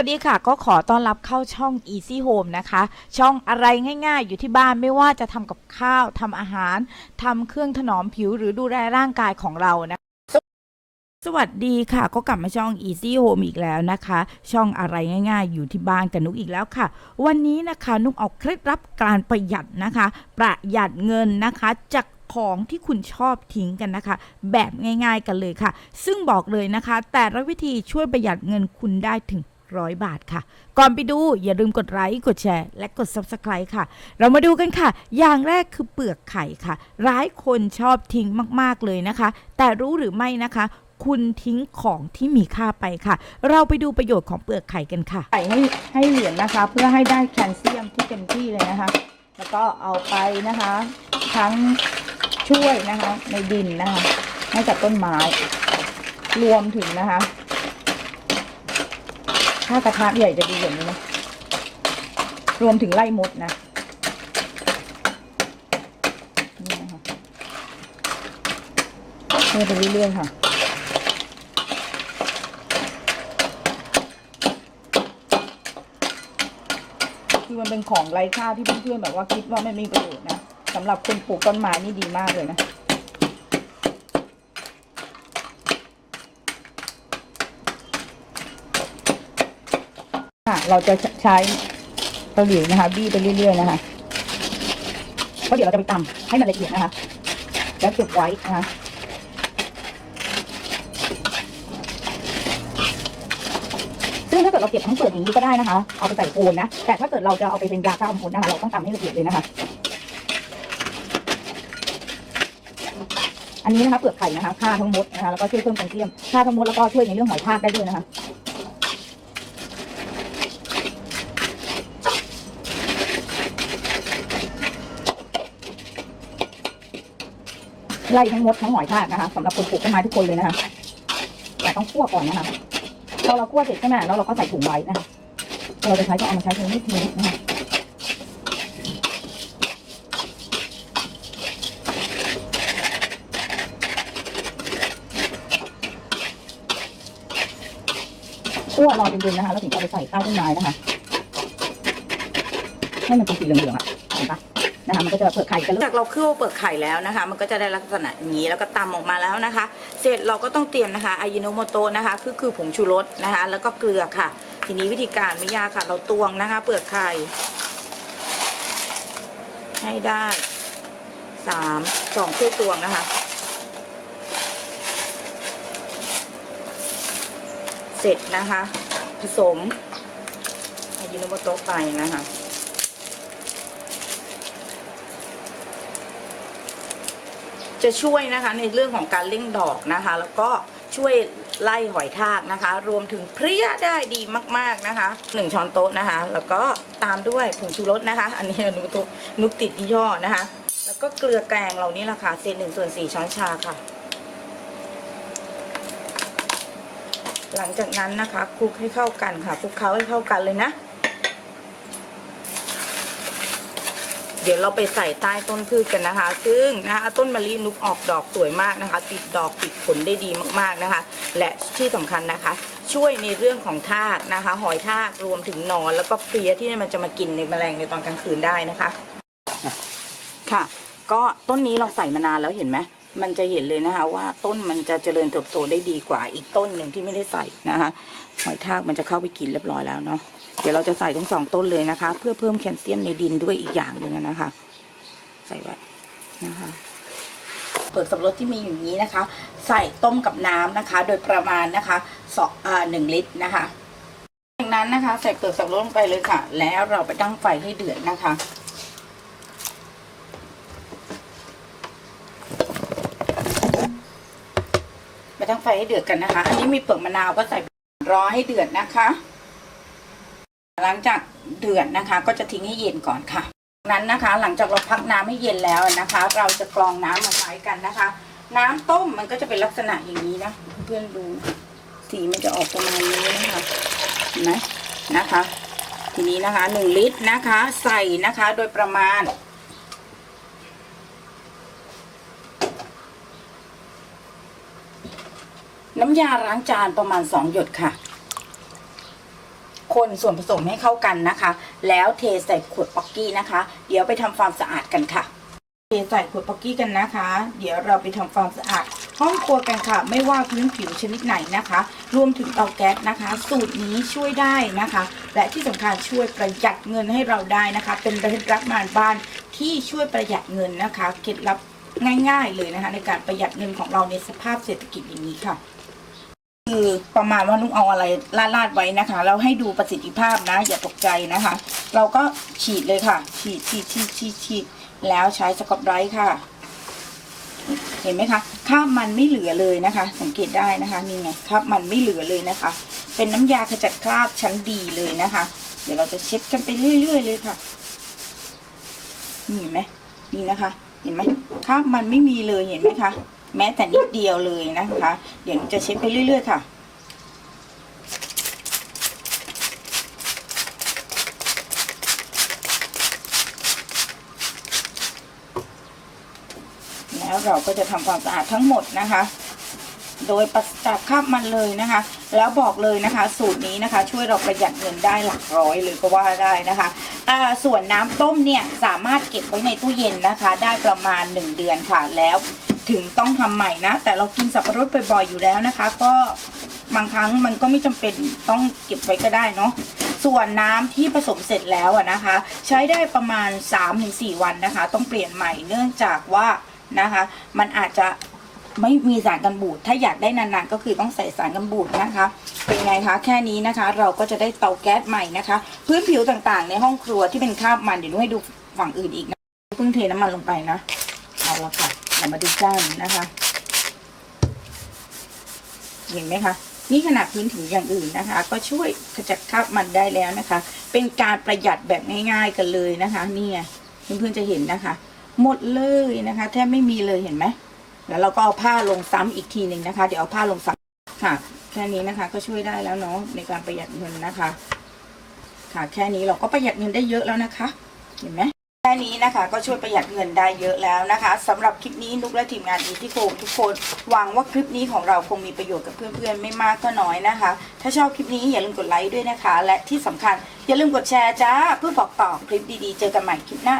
วัสดีค่ะ ก็ขอต้อนรับเข้าช่อง Easy Home นะคะ ช่องอะไรง่ายๆ อยู่ที่บ้านไม่ว่าจะทำกับข้าวทำอาหารทำเครื่องถนอมผิวหรือดูแลร่างกายของเรานะสวัสดีค่ะ ก็กลับมาช่อง Easy Home อีกแล้วนะคะ ช่องอะไรง่าย ๆ อยู่ที่บ้านกับนุกอีกแล้วค่ะ วันนี้นะคะนุกเอาเคล็ดลับการประหยัดนะคะ ประหยัดเงินนะคะจากของที่คุณชอบทิ้งกันนะคะ แบบง่าย ๆ กันเลยค่ะ ซึ่งบอกเลยนะคะ แต่ละวิธีช่วยประหยัดเงินคุณได้ถึง ร้อยบาทค่ะ ก่อนไปดูอย่าลืมกดไลค์กดแชร์ และกด Subscribe ค่ะ เรามาดูกันค่ะ อย่างแรกคือเปลือกไข่ค่ะ ร้ายคนชอบทิ้งมากๆเลยนะคะ แต่รู้หรือไม่นะคะคุณทิ้งของที่มีค่าไปค่ะ เราไปดูประโยชน์ของเปลือกไข่กันค่ะใส่ให้ให้เหลืองนะคะ เพื่อให้ได้แคลเซียมที่เต็มที่เลยนะคะ แล้วก็เอาไปนะคะ ทั้งช่วยนะคะในดินนะคะให้กับต้นไม้ รวมถึงนะคะ ถ้ากระทะใหญ่จะดีอย่างนี้นะรวมถึงไล่มดนะนี่นะคะเทไปเรื่อยๆค่ะคือมันเป็นของไร้ค่าที่เพื่อนๆแบบว่าคิดว่าไม่มีประโยชน์นะสำหรับคนปลูกต้นไม้นี่ดีมากเลยนะ เราจะใช้ตะหลิวนะคะ บี้ไปเรื่อยๆนะคะเพราะเดี๋ยวเราจะไปตำให้มันละเอียดนะคะ แล้วเก็บไว้นะคะซึ่งถ้าเกิดเราเก็บทั้งเปลือกอย่างนี้ก็ได้นะคะ เอาไปใส่โคนนะ แต่ถ้าเกิดเราจะเอาไปเป็นยาฆ่าอมพลนะคะ เราต้องทำให้ละเอียดเลยนะคะ อันนี้นะคะเปลือกไข่นะคะฆ่าทั้งมดนะคะ แล้วก็ช่วยเพิ่มแคลเซียมฆ่าทั้งมดแล้วก็ช่วยในเรื่องหอยทากได้ด้วยนะคะ ไล่ทั้งมดทั้งหอยทากนะคะสำหรับคนปลูกต้นไม้ทุกคนเลยนะคะแต่ต้องคั่วก่อนนะคะพอเราคั่วเสร็จใช่ไหมแล้วเราก็ใส่ถุงไว้นะคะเราจะใช้ก็เอามาใช้ตรงนี้ทีนี้นะคะคั่วรอจนเย็นนะคะแล้วถึงเอาไปใส่ใต้ต้นไม้นะคะให้มันเป็นสีเหลืองๆอะเห็นปะ นะคะมันก็จะเปิดไข่กันจากเราคั่วเปลือกไข่แล้วนะคะ มันก็จะได้ลักษณะอย่างนี้แล้วก็ตำออกมาแล้วนะคะ เสร็จเราก็ต้องเตรียมนะคะอายิโนโมโตะนะคะคือคือผงชูรสนะคะ แล้วก็เกลือค่ะ ทีนี้วิธีการไม่ยากค่ะ เราตวงนะคะ เปลือกไข่ให้ได้สามสองถ้วยตวงนะคะ เสร็จนะคะ ผสมอายิโนโมโตะไปนะคะ จะช่วยนะคะในเรื่องของการเล่งดอกนะคะ แล้วก็ช่วยไล่หอยทากนะคะ รวมถึงเพลี้ยได้ดีมาก ๆนะคะหนึ่งช้อนโต๊ะนะคะ แล้วก็ตามด้วยผงชูรสนะคะ อันนี้นุกตนุกติดยี่ห้อนะคะ แล้วก็เกลือแกงเรานี่แหละค่ะเศษหนึ่งส่วนสี่ช้อนชาค่ะ หลังจากนั้นนะคะคลุกให้เข้ากันค่ะคลุกเคล้าให้เข้ากันเลยนะ เดี๋ยวเราไปใส่ใต้ต้นพืชกันนะคะ ซึ่งนะคะต้นมะลินุกออกดอกสวยมากนะคะ ติดดอกติดผลได้ดีมากๆนะคะ และที่สำคัญนะคะ ช่วยในเรื่องของทากนะคะ หอยทากรวมถึงนอนแล้วก็เพลียที่มันจะมากินในแมลงในตอนกลางคืนได้นะคะ ค่ะ ก็ต้นนี้เราใส่มานานแล้วเห็นไหมมันจะเห็นเลยนะคะ ว่าต้นมันจะเจริญเติบโตได้ดีกว่าอีกต้นหนึ่งที่ไม่ได้ใส่นะคะ หอยทากมันจะเข้าไปกินเรียบร้อยแล้วเนาะ เดี๋ยวเราจะใส่ทั้งสองต้นเลยนะคะ เพื่อเพิ่มแคลเซียมในดินด้วยอีกอย่างหนึ่งนะคะ ใส่ไว้นะคะเปลือกสับปะรดที่มีอยู่นี้นะคะ ใส่ต้มกับน้ำนะคะ โดยประมาณนะคะสองหนึ่งลิตรนะคะจากนั้นนะคะ ใส่เปลือกสับปะรดลงไปเลยค่ะ แล้วเราไปตั้งไฟให้เดือดนะคะไปตั้งไฟให้เดือดกันนะคะ อันนี้มีเปลือกมะนาวก็ใส่รอให้เดือดนะคะ หลังจากเดือดนะคะ ก็จะทิ้งให้เย็นก่อนค่ะจากนั้นนะคะ หลังจากเราพักน้ำให้เย็นแล้วนะคะ เราจะกรองน้ำมาใช้กันนะคะ น้ำต้มมันก็จะเป็นลักษณะอย่างนี้นะเพื่อนๆดูสีมันจะออกประมาณนี้นะคะเห็นไหมนะคะ ทีนี้นะคะหนึ่งลิตรนะคะ ใส่นะคะโดยประมาณน้ำยาล้างจานประมาณสองหยดค่ะ คนส่วนผสมให้เข้ากันนะคะ แล้วเทใส่ขวดป๊อกกี้นะคะ เดี๋ยวไปทำความสะอาดกันค่ะ เทใส่ขวดป๊อกกี้กันนะคะ เดี๋ยวเราไปทำความสะอาดห้องครัวกันค่ะ ไม่ว่าพื้นผิวชนิดไหนนะคะ รวมถึงเตาแก๊สนะคะ สูตรนี้ช่วยได้นะคะ และที่สำคัญช่วยประหยัดเงินให้เราได้นะคะ เป็นเคล็ดลับงานบ้านที่ช่วยประหยัดเงินนะคะเคล็ดลับง่าย ๆ เลยนะคะ ในการประหยัดเงินของเราในสภาพเศรษฐกิจอย่างนี้ค่ะ ประมาณว่านุ้งเอาอะไรลาดๆไว้นะคะ เราให้ดูประสิทธิภาพนะ อย่าตกใจนะคะ เราก็ฉีดเลยค่ะ ฉีดฉีดฉีดฉีดฉีดแล้วใช้สกอตไบรท์ค่ะ เห็นไหมคะคราบมันไม่เหลือเลยนะคะ สังเกตได้นะคะนี่ไงคราบมันไม่เหลือเลยนะคะ เป็นน้ำยาขจัดคราบชั้นดีเลยนะคะ เดี๋ยวเราจะเช็ดกันไปเรื่อย ๆ เลยค่ะนี่เห็นไหมนี่นะคะ เห็นไหมคราบมันไม่มีเลยเห็นไหมคะแม้แต่นิดเดียวเลยนะคะ เดี๋ยวจะเช็ดไปเรื่อย ๆ ค่ะ แล้วเราก็จะทำความสะอาดทั้งหมดนะคะ โดยปราศจากคราบมันเลยนะคะ แล้วบอกเลยนะคะ สูตรนี้นะคะ ช่วยเราประหยัดเงินได้หลักร้อยเลยก็ว่าได้นะคะอ่ส่วนน้ำต้มเนี่ยสามารถเก็บไว้ในตู้เย็นนะคะ ได้ประมาณ 1 เดือนค่ะแล้วถึงต้องทำใหม่นะ แต่เรากินสับปะรดบ่อยๆอยู่แล้วนะคะ ก็บางครั้งมันก็ไม่จำเป็นต้องเก็บไว้ก็ได้เนาะส่วนน้ำที่ผสมเสร็จแล้วนะคะ ใช้ได้ประมาณ 3-4 วันนะคะ ต้องเปลี่ยนใหม่เนื่องจากว่า นะคะ มันอาจจะไม่มีสารกันบูด ถ้าอยากได้นานๆ ก็คือต้องใส่สารกันบูดนะคะ เป็นไงคะ แค่นี้นะคะ เราก็จะได้เตาแก๊สใหม่นะคะ พื้นผิวต่างๆ ในห้องครัวที่เป็นคราบมันเดี๋ยวนูให้ดูฝั่งอื่นอีกนะเพิ่งเทน้ำมันลงไปนะ เอาละค่ะเรามาดูจ้านนะคะ เห็นไหมคะ นี่ขนาดพื้นผิวอย่างอื่นนะคะ ก็ช่วยขจัดคราบมันได้แล้วนะคะ เป็นการประหยัดแบบง่าย ๆ กันเลยนะคะ นี่เพื่อนๆจะเห็นนะคะ หมดเลยนะคะ แทบไม่มีเลยเห็นไหมแล้วเราก็เอาผ้าลงซ้ำอีกทีหนึ่งนะคะ เดี๋ยวเอาผ้าลงซ้ำค่ะ แค่นี้นะคะ ก็ช่วยได้แล้วเนาะในการประหยัดเงินนะคะ ค่ะ แค่นี้เราก็ประหยัดเงินได้เยอะแล้วนะคะ เห็นไหมแค่นี้นะคะ ก็ช่วยประหยัดเงินได้เยอะแล้วนะคะสำหรับคลิปนี้นุกและทีมงานอีที่โคทุกคนหวังว่าคลิปนี้ของเราคงมีประโยชน์กับเพื่อนๆไม่มากก็น้อยนะคะ ถ้าชอบคลิปนี้อย่าลืมกดไลค์ด้วยนะคะ และที่สำคัญอย่าลืมกดแชร์จ้าเพื่อบอกต่อคลิปดีๆ เจอกันใหม่คลิปหน้า